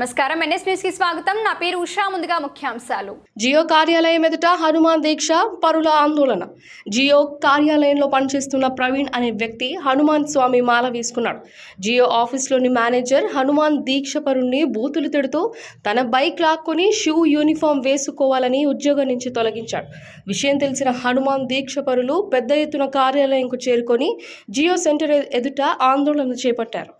నమస్కారం. ఎన్ఎస్ న్యూస్కి స్వాగతం. నా పేరు ఉషా. ముందుగా ముఖ్యాంశాలు. జియో కార్యాలయం ఎదుట హనుమాన్ దీక్ష పరుల ఆందోళన. జియో కార్యాలయంలో పనిచేస్తున్న ప్రవీణ్ అనే వ్యక్తి హనుమాన్ స్వామి మాల వేసుకున్నాడు. జియో ఆఫీస్లోని మేనేజర్ హనుమాన్ దీక్ష పరుణ్ణి బూతులు తిడుతూ తన బైక్ లాక్కొని షూ యూనిఫామ్ వేసుకోవాలని ఉద్యోగం నుంచి తొలగించాడు. విషయం తెలిసిన హనుమాన్ దీక్ష పరులు పెద్ద ఎత్తున కార్యాలయంకు చేరుకొని జియో సెంటర్ ఎదుట ఆందోళన చేపట్టారు.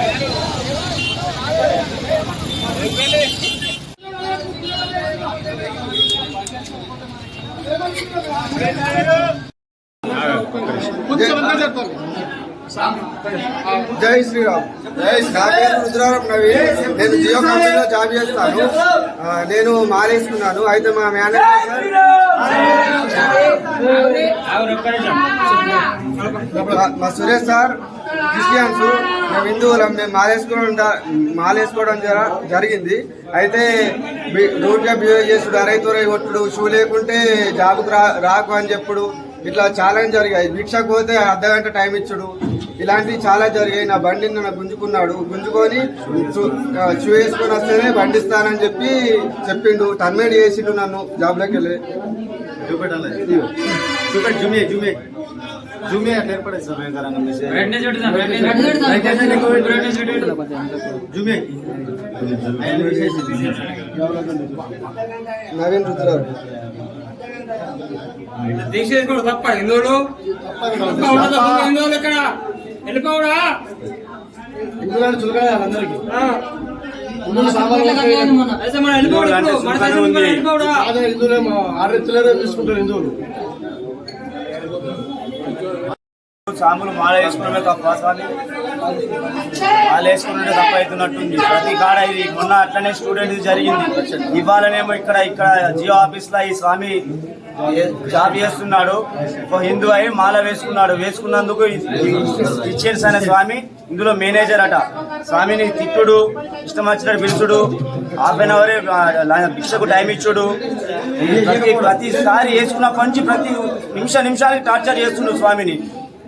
జై శ్రీరామ్. నా పేరు రుద్రారం నవీన్ నేను జియో కంపెనీలో జాబ్ చేస్తాను. నేను మాలేసుకున్నాను అయితే మా మేనేజర్ మా సురేష్ సార్ క్రిస్టియన్స్. మేము హిందువులం మేము మాలేసుకోవడం మాలేసుకోవడం జరిగింది. అయితే రూట్గా బిహేవ్ చేసుడు అరైతురై కొట్టుడు షూ లేకుంటే జాబ్కు రా రాకు అని చెప్పుడు. ఇట్లా చాలా జరిగాయి. భిక్షకు పోతే అర్ధ గంట టైం ఇచ్చుడు. ఇలాంటివి చాలా జరిగాయి. నా బండిని నన్ను గుంజుకున్నాడు. గుంజుకొని చూ- షూ వేసుకొని వస్తేనే బండి ఇస్తానని చెప్పి చెప్పిండు. టర్మేట్ చేసిండు నన్ను జాబ్లోకి వెళ్ళి చూపెట్టాలి చూపెట్టి జుమే జుమే జూమే అట్లా ఏర్పడేది సార్ భయంకరంగా మెసేజ్ జూమే నవీన్ రుద్రారు దీక్ష చేసుకోవడం తప్ప హిందువులు? హిందువులు ఇక్కడ. వెళ్ళిపోవడా ఇందులో చులకన అందరికి. ఆ. అయితే మనం వెళ్ళిపోవడం ఇప్పుడు. మన దేశం నుంచి మనం వెళ్ళిపోవడా హిందువులే ఆరు ఎత్తులేదో తీసుకుంటారు హిందువులు సాములు మాల వేసుకున్నమే తప్ప స్వామి మాల వేసుకున్నట్టే తప్ప అవుతున్నట్టుంది ప్రతి కాడ ఇది మొన్న అట్లనే స్టూడెంట్ జరిగింది. ఇవాళనేమో ఇక్కడ ఇక్కడ జియో ఆఫీస్లో ఈ స్వామి జాబ్ చేస్తున్నాడు. ఒక హిందూ అయి మాల వేసుకున్నాడు. వేసుకున్నందుకు ఇచ్చేసి అనే స్వామి. ఇందులో మేనేజర్ అట. స్వామిని తిట్టుడు ఇష్టం వచ్చినట్టు పిలుచుడు. హాఫ్ అన్ అవరే భిక్షకు టైం ఇచ్చుడు. ప్రతి ప్రతిసారి వేసుకున్న పంచి ప్రతి నిమిష నిమిషానికి టార్చర్ చేస్తుండు స్వామిని.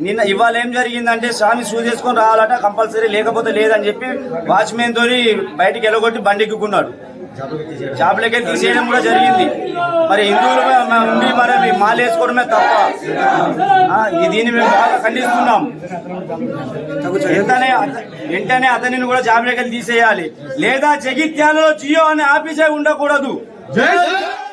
నిన్న ఇవాళ ఏం జరిగిందంటే స్వామి షూ చేసుకొని రావాలట కంపల్సరీ లేకపోతే లేదని చెప్పి వాచ్మెన్ తోని బయటికి వెళ్ళగొట్టి బండి ఎక్కుకున్నాడు. జాబ్లకి తీసేయడం కూడా జరిగింది. మరి హిందువులు ఉండి మరి మాలేసుకోవడమే తప్ప దీన్ని మేము బాగా ఖండిస్తున్నాం. వెంటనే వెంటనే అతనిని కూడా జాబ్లకి తీసేయాలి. లేదా జగిత్యాలలో జియో అనే ఆఫీసే ఉండకూడదు.